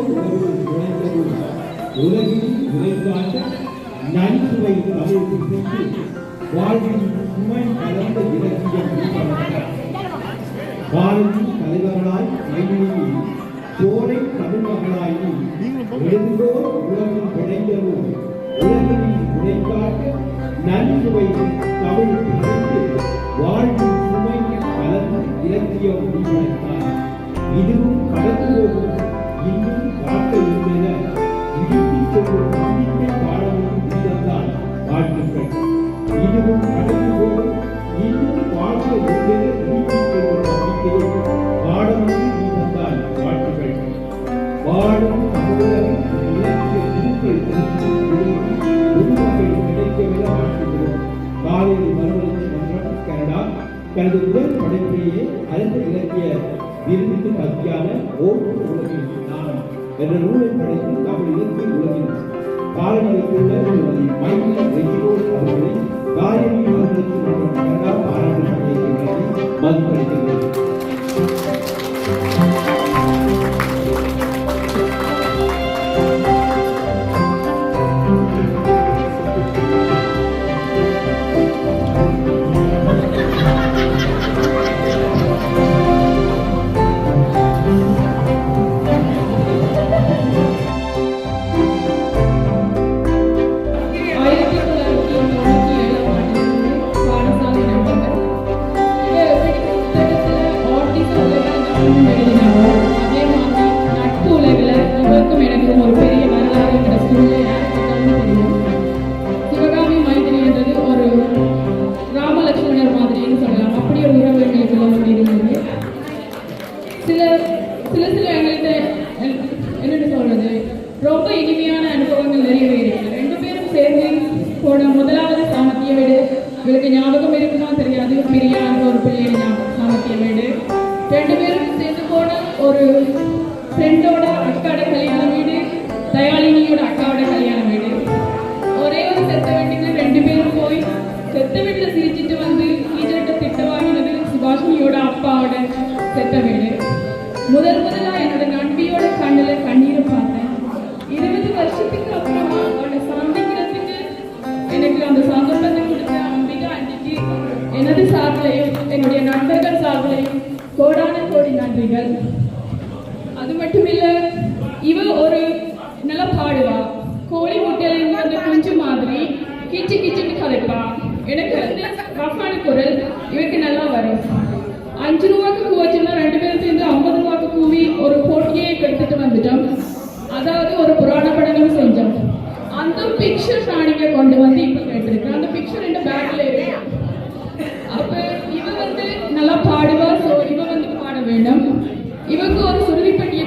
உழைப்போர் ஒருவன் உழைத்தது உலகில் உழைப்பாக நன்சுவை தமிழ் வாழ்வின் சுமை கலந்த இலக்கியம் பாரதி தலைவர்களாய் மைனியில் சோலை தமிழ்மகளாய் எழுந்தோர் உலகம் பிழைந்தது உலகில் உழைக்காக நன்சுவை தமிழ் பிடித்து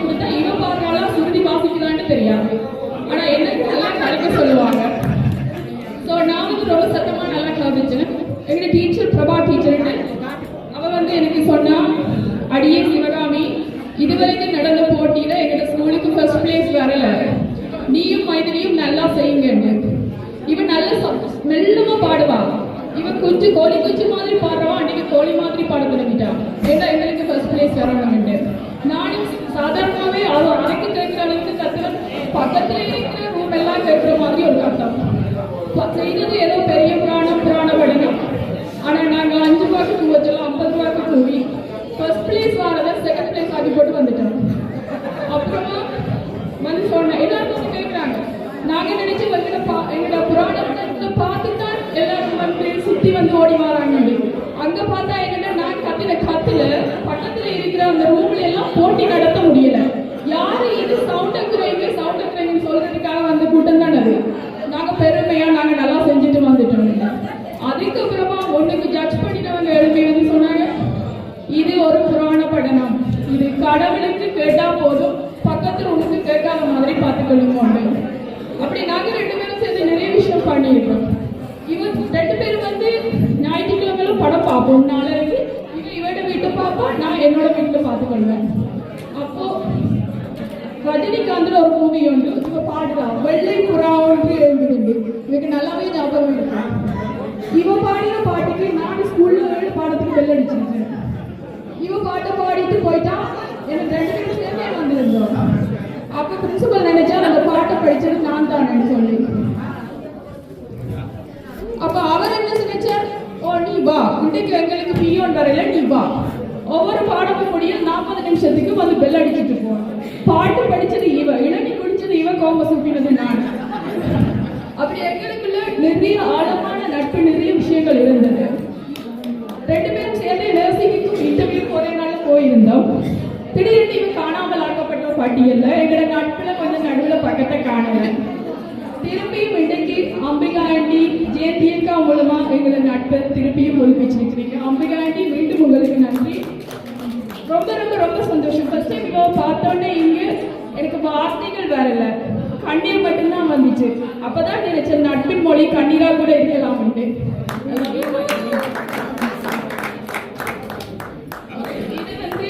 கொடுத்தா இவன் பாருவாளா சுருதி பாசிக்குதான்னு தெரியும். செய்தது ஏதோ பெரிய பிராணம் பிராணபடினம் ஆனா நாங்க அஞ்சு மாசத்துக்கு வச்சோம் ஐம்பது மாசம் மூவி ஃபர்ஸ்ட் பிளேஸ் வாரத செகண்ட் பிளேஸ் ஆகி போட்டு வந்துட்டோம் அப்புறமா வந்து சொன்னேன் எல்லாருக்கும் வந்து கேட்குறாங்க நாங்க நினைச்சு வந்து என்னோட மக்களும் ஒன்று அப்படி நாங்கள் ரெண்டு பேரும் சேர்ந்து நிறைய விஷயம் பண்ணியிருக்கோம். இவன் ரெண்டு பேரும் வந்து ஞாயிற்றுக்கிழமையில படம் பார்ப்போம். நாளைக்கு இவன் இவட வீட்டு பார்ப்பா நான் என்னோட வீட்டில் பார்த்துக்கொள்வேன். அப்போ ரஜினிகாந்தில் ஒரு மூவி உண்டு. இப்போ பாடுதான் வெள்ளை புறா ஒன்று எழுந்துருந்து இவங்க நல்லாவே ஞாபகம் இருக்கு. இவன் பாடின பாட்டுக்கு நான் ஸ்கூல்ல பாடத்துக்கு வெள்ள அடிச்சிருக்கேன். இவன் பாட்டை பாடிட்டு போயிட்டா எனக்கு ரெண்டு பேரும் சேர்ந்தே வந்திருந்தோம். அப்போ பிரின்சிபல் பாட்டை நான் தான் சொல்லி. அப்ப அவர் என்ன நினைச்சார் ஓ நீ வா. இன்னைக்கு எங்களுக்கு பியோன் வரையில நீ வா. ஒவ்வொரு பாடமும் முடிய நாற்பது நிமிஷத்துக்கு வந்து பெல் அடிச்சுட்டு போவோம் பாட்டு படிச்சது இவ. இளநீ குடிச்சது இவ கோம சுப்பினது நான். அப்படி எங்களுக்குள்ள நிறைய ஆழமான நட்பு நிறைய விஷயங்கள் இருந்தது. ரெண்டு பேரும் சேர்ந்து நர்சிங்க்கும் இன்டர்வியூ ஒரே நாள் போயிருந்தோம். திடீர்னு இவன் காணாமல் ஆக்கப்பட்ட பட்டியல்ல எங்களோட நட்புல கொஞ்சம் நடுவில் பக்கத்தை காணல திரும்பியும் இன்னைக்கு அம்பிகா ஆண்டி ஜெயந்தியக்கா மூலமா எங்களை நட்பை திருப்பியும் ஒழிப்பிச்சிருக்கிறீங்க அம்பிகா ஆண்டி மீண்டும் உங்களுக்கு நன்றி. ரொம்ப ரொம்ப ரொம்ப சந்தோஷம். ஃபர்ஸ்ட் டைம் பார்த்தோன்னே இங்க எனக்கு வார்த்தைகள் வேற இல்ல. கண்ணீர் மட்டும்தான் வந்துச்சு. அப்பதான் நினைச்சேன் நட்பின் மொழி கண்ணீரா கூட இருக்கலாம்னு. இது வந்து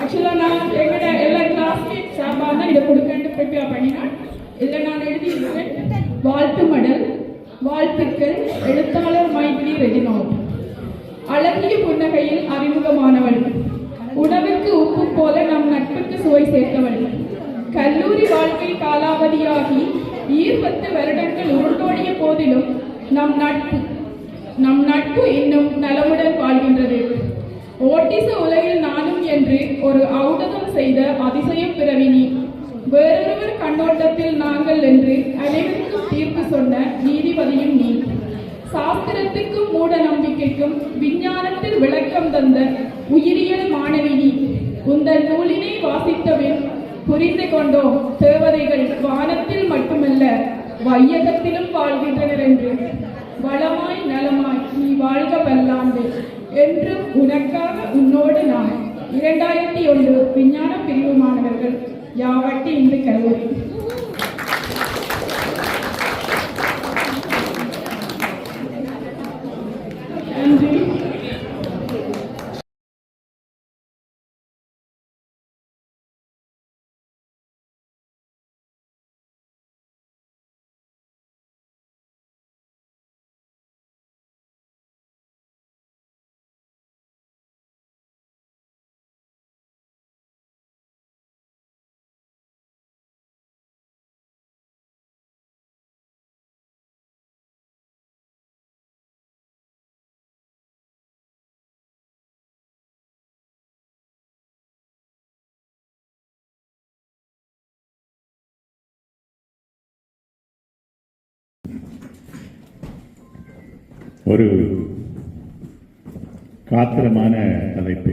ஆக்சுவலா நான் எங்களோட எல்லா கிளாஸ்மேட் சார்பாக தான் இதை கொடுக்கன்னு ப்ரிப்பேர் பண்ணினா நான் வாழ்த்து மடல் வாழ்த்துக்கள் எழுத்தாளர் மைதிலி ரெஜினால் அழகிய புன்னகையில் அறிமுகமானவள். உணவுக்கு உப்பு போல நம் நட்புக்கு சுவை சேர்த்தவள். கல்லூரி வாழ்க்கை காலாவதியாகி ஈர்பத்து வருடங்கள் உருண்டோடிய போதிலும் நம் நட்பு நம் நட்பு இன்னும் நலமுடன் வாழ்கின்றது. ஓட்டிச உலகில் நானும் என்று ஒரு ஔடதம் செய்த அதிசய பிறவினி வேறொருவர் கண்ணோட்டத்தில் நாங்கள் என்று அனைவருக்கும் தீர்ப்பு சொன்ன நீதிபதியும் நீ. சாஸ்திரத்துக்கும் மூட நம்பிக்கைக்கும் விஞ்ஞானத்தில் விளக்கம் தந்த உயிரியல் மாணவி நீ. உந்த நூலினை வாசித்தபின் புரிந்து கொண்டோம் தேவதைகள் வானத்தில் மட்டுமல்ல வையகத்திலும் வாழ்கின்றனர் என்று. வளமாய் நலமாய் நீ வாழ்க பல்லாண்டு என்றும் உனக்காக உன்னோடு நான் இரண்டாயிரத்தி ஒன்று விஞ்ஞான பிரிவு மாணவர்கள். யாவட்டி இந்து கல்லூரி ஒரு காத்திரமான தலைப்பு.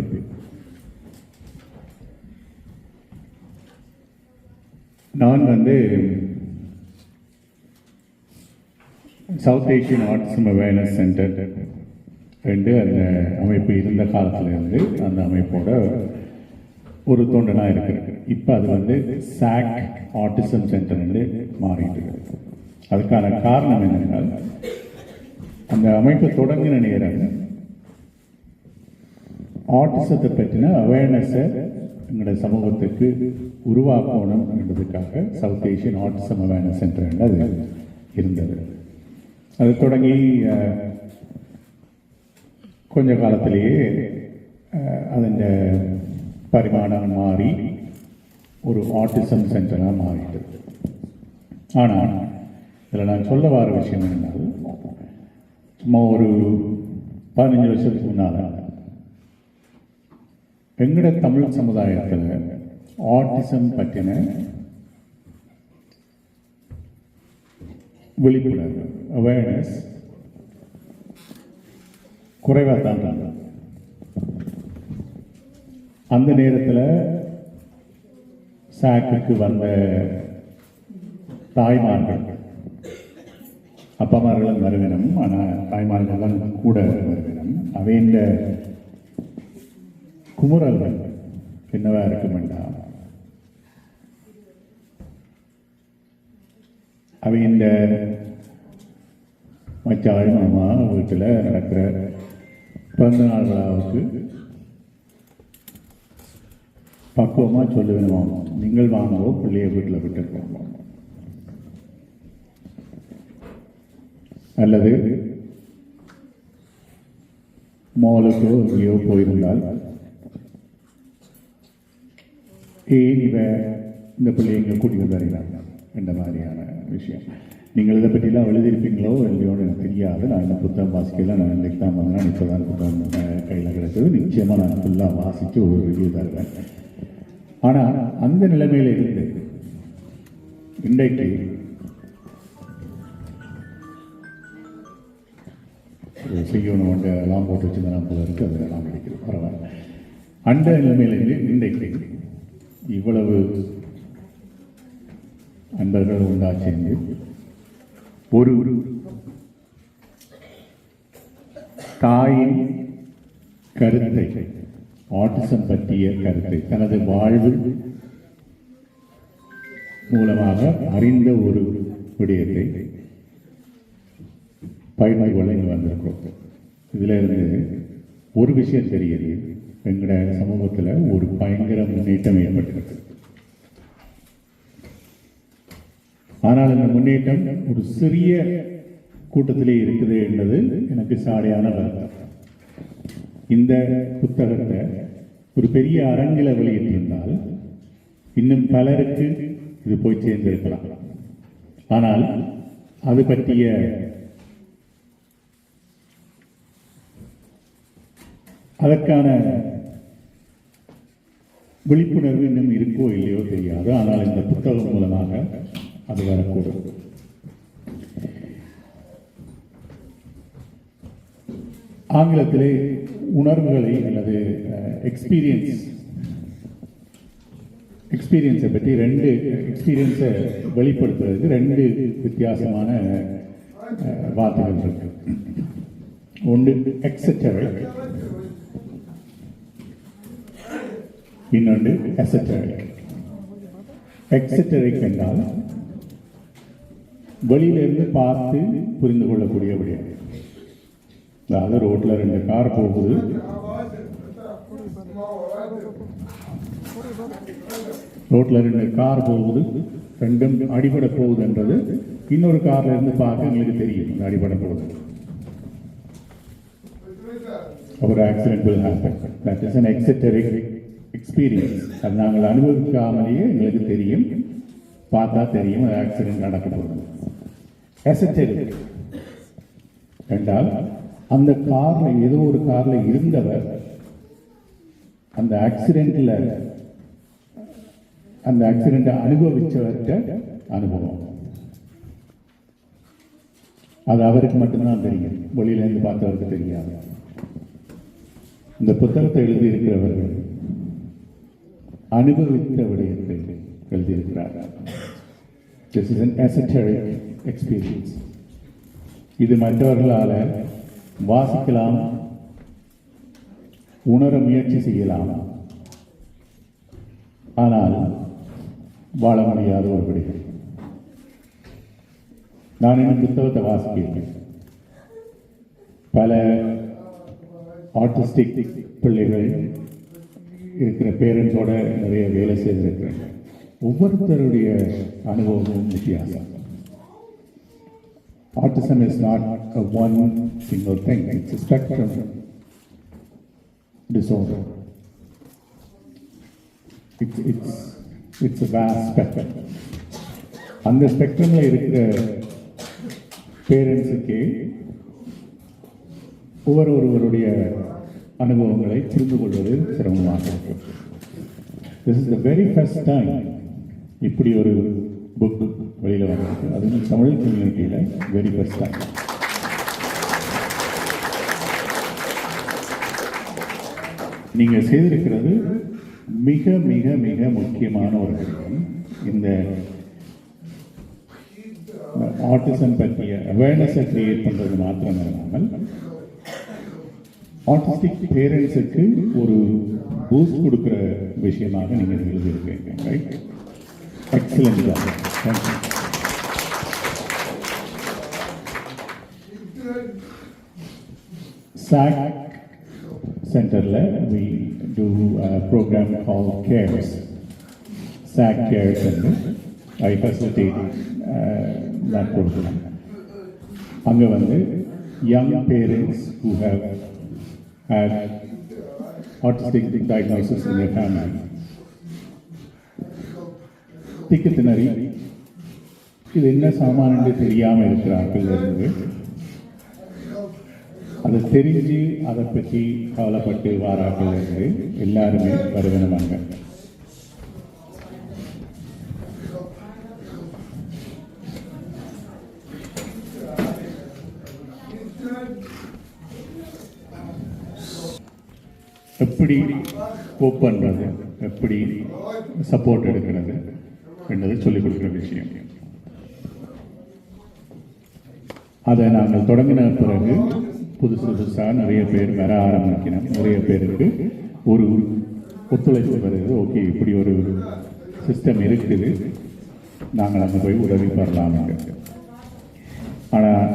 நான் வந்து South Asian autism awareness centre ரெண்டு அந்த அமைப்பு இருந்த காலத்துல இருந்து அந்த அமைப்போட ஒரு தொண்டனாக இருக்கிறேன் இப்போ அது வந்து சாக் ஆர்டிசம் சென்டர் மாறிட்டு இருக்கு. அதுக்கான காரணம் என்னென்னால் அந்த அமைப்பு தொடங்கி நினைக்கிறாங்க. ஆட்டிசத்தை பற்றின அவேர்னஸை எங்களுடைய சமூகத்துக்கு உருவாக்கணும் என்பதற்காக South Asian autism awareness centre அது இருந்தது. அது தொடங்கி கொஞ்ச காலத்திலேயே அதன் பரிமாணம் மாறி ஒரு ஆட்டிசம் சென்டராக மாறிட்டது. ஆனால் இதில் நான் சொல்ல வர விஷயம் என்னென்னால் சும்மா ஒரு பதினஞ்சு வருஷத்துக்கு முன்னால் எங்கட தமிழ் சமுதாயத்தில் ஆட்டிசம் பற்றின விழிப்புணர்வு அவேர்னஸ் குறைவாக தான் அந்த நேரத்தில் சாக்குக்கு வந்த தாய்மார்கள் அப்பமார்களும் வருவினம் ஆனால் தாய்மார்கள் தான் கூட வருவினம் அவையின் குமுறல்கள் என்னவா இருக்குமெண்டா? அவையின் மச்சாள் மாமா வீட்டில் நடக்கிற பிறந்த நாள்களாவுக்கு பக்குவமாக சொல்ல வேணுமா நீங்கள் வாங்கவோ பிள்ளைய வீட்டில் விட்டுருக்கோம் அல்லது மாலுக்கோ எங்கேயோ போயிருந்தால் ஏன் இவ இந்த பிள்ளைங்க கூட்டிகிட்டு வந்தாருங்க? இந்த மாதிரியான விஷயம். நீங்கள் இதை பற்றிலாம் எழுதியிருப்பீங்களோ இல்லையோன்னு எனக்கு தெரியாது. நான் இந்த புத்தகம் வாசிக்கல. நான் இன்றைக்கு தான் வந்தேன் இப்போ தான் புத்தகம் கையில் கிடைச்சது நிச்சயமாக நான் ஃபுல்லாக வாசித்து ஒரு ரிவ்யூ தருவேன். ஆனால் அந்த நிலைமையில் இருந்து இன்றைக்கு செய்யணும் வந்து எல்லாம் போட்டு வச்சுருந்தேன். போல இருக்கு அது எல்லாம் கிடைக்கிறது பரவாயில்ல. அண்ட நிலைமையிலிருந்து இன்றைக்கு இவ்வளவு அன்பர்கள் உண்டா சேர்ந்து ஒரு ஒரு தாயின் கருத்தை ஆட்டிசம் பற்றிய கருத்தை தனது வாழ்வு மூலமாக அறிந்த ஒரு விடயத்தை பயிர்மை வழங்கி வந்திருக்கிறோம். இதில் இருந்து ஒரு விஷயம் தெரியுது. எங்களோட சமூகத்தில் ஒரு பயங்கர முன்னேற்றம் ஏற்பட்டிருக்கு. ஆனால் இந்த முன்னேற்றம் ஒரு சிறிய கூட்டத்திலே இருக்குது என்பது எனக்கு சாடையான வருத்தம். இந்த புத்தகத்தை ஒரு பெரிய அரங்கில வெளியிட்டிருந்தால் இன்னும் பலருக்கு இது போய் சேர்ந்திருக்கலாம். ஆனால் அது பற்றிய அதற்கான விழிப்புணர்வு இன்னும் இருக்கோ இல்லையோ தெரியாது. ஆனால் இந்த புத்தகம் மூலமாக அது வரக்கூடும். ஆங்கிலத்திலே உணர்வுகளை அல்லது எக்ஸ்பீரியன்ஸ் எக்ஸ்பீரியன்ஸை பற்றி ரெண்டு எக்ஸ்பீரியன்ஸை வெளிப்படுத்துறதுக்கு ரெண்டு வித்தியாசமான வார்த்தைகள் இருக்கு. ஒன்று எக்ஸட்டரிக் இன்னொன்று எசட்டரிக் எக்ஸட்டரிக் என்றால் வெளியிலிருந்து பார்த்து புரிந்து கொள்ளக்கூடிய விடயம். அதாவது ரோட்டில் ரெண்டு கார் போகுது. ரோட்டில் ரெண்டு கார் போகுது. ரெண்டும் அடிபட போகுதுன்றது இன்னொரு கார்ல இருந்து பார்க்க எங்களுக்கு தெரியும். அடிபட போகுது. ஒரு accident will happen. That is an exoteric experience அது நாங்கள் அனுபவிக்காமலேயே எங்களுக்கு தெரியும். பார்த்தா தெரியும் அது ஆக்சிடென்ட் நடக்கப்படுது போகுது எசட்டரிக் என்றால் அந்த காரில் ஏதோ ஒரு காரில் இருந்தவர் அந்த ஆக்சிடெண்ட்டில் அந்த ஆக்சிடென்ட்டை அனுபவிச்சவர்கிட்ட அனுபவம். அது அவருக்கு மட்டும்தான் தெரியும். வெளியிலேருந்து பார்த்தவருக்கு தெரியாது. இந்த புத்தகத்தை எழுதியிருக்கிறவர்கள் அனுபவித்த விடயத்தை எழுதியிருக்கிறார். திஸ் இஸ் an இது மற்றவர்களால் வாசிக்கலாம் உணர முயற்சி செய்யலாம். ஆனால் வாழ முடியாத ஒரு விடுகள். நான் இந்த புத்தகத்தை வாசிக்கிறேன். பல ஆர்டிஸ்டிக் பிள்ளைகள் இருக்கிற பேரண்ட்ஸோட நிறைய வேலை செய்திருக்கிறேன். ஒவ்வொருத்தருடைய அனுபவமும் வித்தியாசம். Autism is not a one single thing it's spectrum disorder it's it's it's it's a vast அந்த ஸ்பெக்ட்ரமில் இருக்கிற பேரண்ட்ஸுக்கே ஒவ்வொரு ஒருவருடைய அனுபவங்களை புரிந்து கொள்வது சிரமமாக இருக்கும். This is the very first time இப்படி ஒரு புக் வெளியில் வந்திருக்கு. அதுவும் தமிழ் கம்யூனிட்டியில் வெரி ஃபர்ஸ்ட் டைம் நீங்கள் செய்திருக்கிறது மிக மிக மிக முக்கியமான ஒரு விஷயம். இந்த ஆட்டிசம் பற்றிய அவேர்னஸை கிரியேட் பண்ணுறது மாத்திரம் இல்லாமல் ஆட்டிஸ்டிக் பேரண்ட்ஸுக்கு ஒரு பூஸ்ட் கொடுக்குற விஷயமாக நீங்கள் எழுதியிருக்கீங்க right excellent job thank you SAC Centerல we do a program called CARES. SAC CARES என்று I facilitate uh, that program. அங்க வந்து young parents who have had autistic diagnosis in their family. திக்கு திணறி இது என்ன சாமான் என்று தெரியாமல் இருக்கிறார்கள் என்று அதை தெரிஞ்சு அதை பற்றி கவலைப்பட்டு வாரார்கள் என்று எல்லாருமே வருவனமாங்க எப்படி கோப் பண்ணுறது எப்படி சப்போர்ட் எடுக்கிறது? என்பதை சொல்லிக் கொடுக்குற விஷயம். அதை நாங்கள் தொடங்கின பிறகு புதுசு புதுசாக நிறைய பேர் வர ஆரம்பிக்கணும். நிறைய பேருக்கு ஒரு ஒத்துழைப்பு வருது. ஓகே இப்படி ஒரு சிஸ்டம் இருக்குது. நாங்கள் அங்கே போய் உதவி பெறலாம் ஆனால்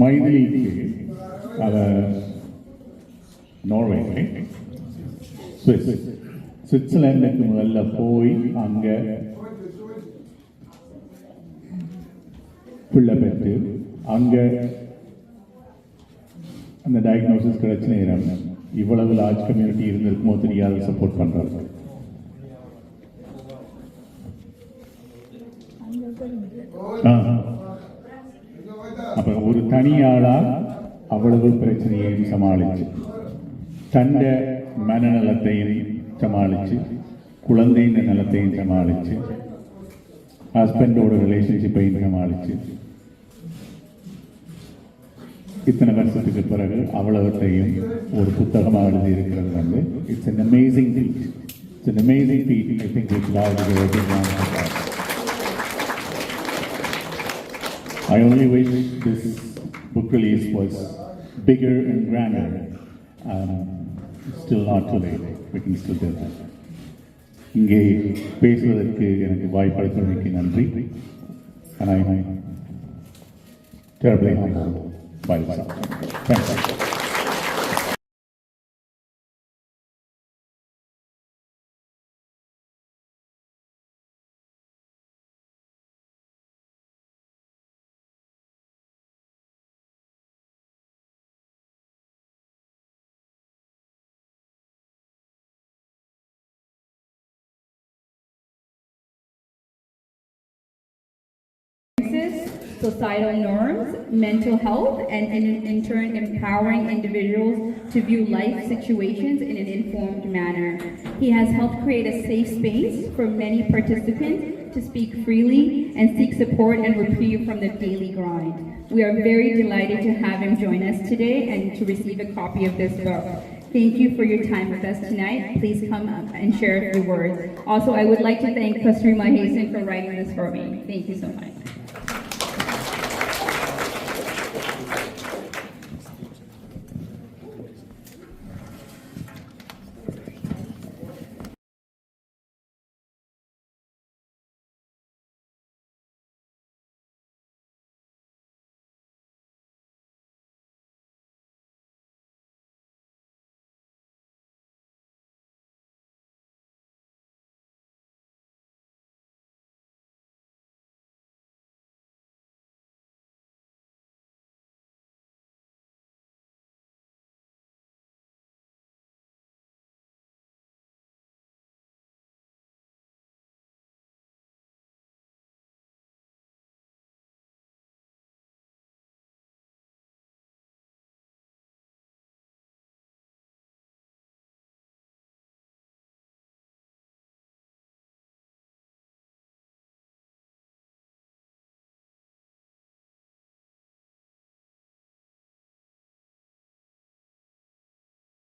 மைதிலிக்கு அதை நார்வே ஸ்விஸ் சுவிட்சர்லாந்துக்கு முதல்ல போய் அங்கே பிள்ளை பெற்று அங்கே அந்த டயக்னோசிஸ் கிடைச்ச நேரம் இவ்வளவு லார்ஜ் கம்யூனிட்டி இருந்திருக்குமோ தெரியாத சப்போர்ட் பண்ணுறாங்க ஆ. ஒரு தனியாளா அவ்வளவு பிரச்சனையையும் சமாளிச்சு தண்ட மனநலத்தையும் சமாளிச்சு குழந்தையின் நலத்தையும் சமாளிச்சு ஹஸ்பண்டோட ரிலேஷன்ஷிப்பையும் சமாளிச்சு இத்தனை வருஷத்துக்கு பிறகு அவ்வளவத்தையும் ஒரு புத்தகமாக எழுதி இருக்கிறது வந்து it's an amazing feat it's an amazing feat I think which God is working on for us. I only wish this book release was bigger and grander. Um, still not too late we can still do that இங்கே பேசுவதற்கு எனக்கு வாய்ப்பளித்தமைக்கு நன்றி ஆனால் டேபிளை bye bye thanks societal norms, mental health, and in, in turn empowering individuals to view life situations in an informed manner. He has helped create a safe space for many participants to speak freely and seek support and reprieve from the daily grind. We are very delighted to have him join us today and to receive a copy of this book. Thank you for your time with us tonight. Please come up and share a few words. Also, I would like to thank Kasri Mahesan for writing this for me. Thank you so much.